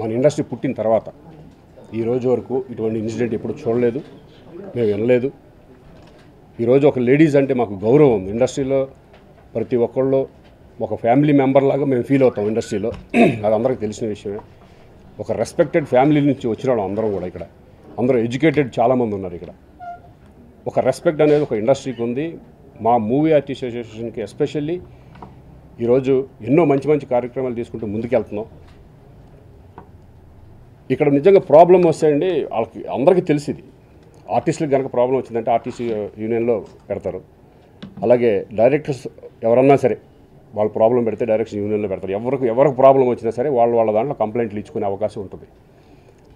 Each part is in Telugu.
మన ఇండస్ట్రీ పుట్టిన తర్వాత ఈ రోజు వరకు ఇటువంటి ఇన్సిడెంట్ ఎప్పుడు చూడలేదు మేము వినలేదు. ఈరోజు ఒక లేడీస్ అంటే మాకు గౌరవం ఉంది. ఇండస్ట్రీలో ప్రతి ఒక్కళ్ళు ఒక ఫ్యామిలీ మెంబర్ లాగా మేము ఫీల్ అవుతాం ఇండస్ట్రీలో. అది అందరికీ తెలిసిన విషయమే. ఒక రెస్పెక్టెడ్ ఫ్యామిలీ నుంచి వచ్చిన వాళ్ళం అందరం కూడా ఇక్కడ. అందరూ ఎడ్యుకేటెడ్ చాలామంది ఉన్నారు ఇక్కడ. ఒక రెస్పెక్ట్ అనేది ఒక ఇండస్ట్రీకి ఉంది. మా మూవీ ఆర్టిస్ట్ అసోసియేషన్కి ఎస్పెషల్లీ ఈరోజు ఎన్నో మంచి మంచి కార్యక్రమాలు తీసుకుంటూ ముందుకెళ్తున్నాం. ఇక్కడ నిజంగా ప్రాబ్లం వస్తాయండి వాళ్ళకి అందరికీ తెలిసింది ఆర్టిస్టులకు కనుక ప్రాబ్లం వచ్చిందంటే ఆర్టిస్ట్ యూనియన్లో పెడతారు. అలాగే డైరెక్టర్స్ ఎవరన్నా సరే వాళ్ళు ప్రాబ్లం పెడితే డైరెక్షన్ యూనియన్లో పెడతారు. ఎవరికి ఎవరికి ప్రాబ్లం వచ్చినా సరే వాళ్ళు వాళ్ళ దాంట్లో కంప్లైంట్లు ఇచ్చుకునే అవకాశం ఉంటుంది.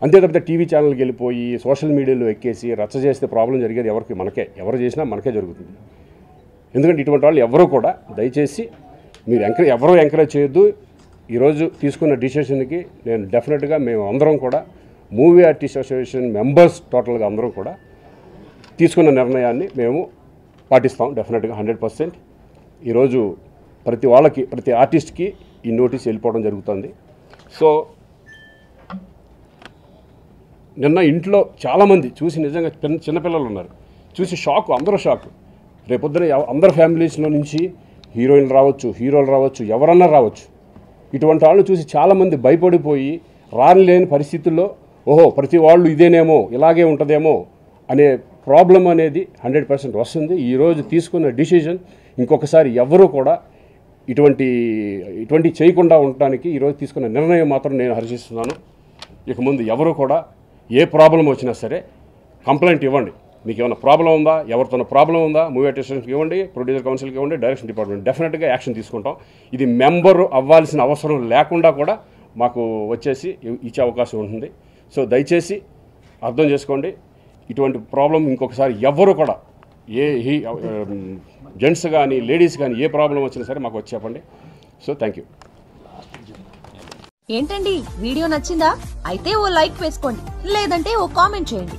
అంతే తప్పితే టీవీ ఛానల్కి వెళ్ళిపోయి సోషల్ మీడియాలో ఎక్కేసి రచ్చ చేస్తే ప్రాబ్లం జరిగేది ఎవరికి? మనకే. ఎవరు చేసినా మనకే జరుగుతుంది. ఎందుకంటే ఇటువంటి వాళ్ళు ఎవరు కూడా దయచేసి మీరు ఎంకరేజ్ ఎవరూ ఎంకరేజ్ చేయొద్దు. ఈరోజు తీసుకున్న డిసిషన్కి నేను డెఫినెట్గా మేము అందరం కూడా మూవీ ఆర్టిస్ట్ అసోసియేషన్ మెంబర్స్ టోటల్గా అందరం కూడా తీసుకున్న నిర్ణయాన్ని మేము పాటిస్తాం డెఫినెట్గా హండ్రెడ్ పర్సెంట్. ఈరోజు ప్రతి వాళ్ళకి ప్రతి ఆర్టిస్ట్కి ఈ నోటీస్ వెళ్ళిపోవడం జరుగుతుంది. సో నిన్న ఇంట్లో చాలామంది చూసి నిజంగా చిన్న చిన్నపిల్లలు ఉన్నారు. చూసి షాక్ అందరూ షాక్. రేపొద్దున ఎవ- అందరి ఫ్యామిలీస్లో నుంచి హీరోయిన్లు రావచ్చు హీరోలు రావచ్చు ఎవరన్నా రావచ్చు. ఇటువంటి వాళ్ళు చూసి చాలామంది భయపడిపోయి రాని లేని పరిస్థితుల్లో ఓహో ప్రతి వాళ్ళు ఇదేనేమో ఇలాగే ఉంటుందేమో అనే ప్రాబ్లం అనేది హండ్రెడ్ పర్సెంట్ వస్తుంది. ఈరోజు తీసుకున్న డిసిజన్ ఇంకొకసారి ఎవరూ కూడా ఇటువంటి ఇటువంటి చేయకుండా ఉండటానికి ఈరోజు తీసుకున్న నిర్ణయం మాత్రం నేను హర్షిస్తున్నాను. ఇక ముందు ఎవరు కూడా ఏ ప్రాబ్లం వచ్చినా సరే కంప్లైంట్ ఇవ్వండి. మీకు ఏమైనా ప్రాబ్లం ఉందా? ఎవరితోన ప్రాబ్లం ఉందా? మూవీ అటెస్టేషన్కి ఇవ్వండి ప్రొడ్యూసర్ కౌన్సిల్కి ఇవ్వండి డైరెక్షన్ డిపార్ట్మెంట్. డెఫినెట్గా యాక్షన్ తీసుకుంటాం. ఇది మెంబర్ అవ్వాల్సిన అవసరం లేకుండా కూడా మాకు వచ్చేసి ఇచ్చే అవకాశం ఉంటుంది. సో దయచేసి అర్థం చేసుకోండి. ఇటువంటి ప్రాబ్లం ఇంకొకసారి ఎవరు కూడా ఏ హీ జెంట్స్ కానీ లేడీస్ కానీ ఏ ప్రాబ్లం వచ్చినా సరే మాకు వచ్చి చెప్పండి. So thank you. ఏంటండి? వీడియో నచ్చిందా? అయితే ఓ లైక్ వేసుకోండి. లేదంటే ఓ కామెంట్ చేయండి.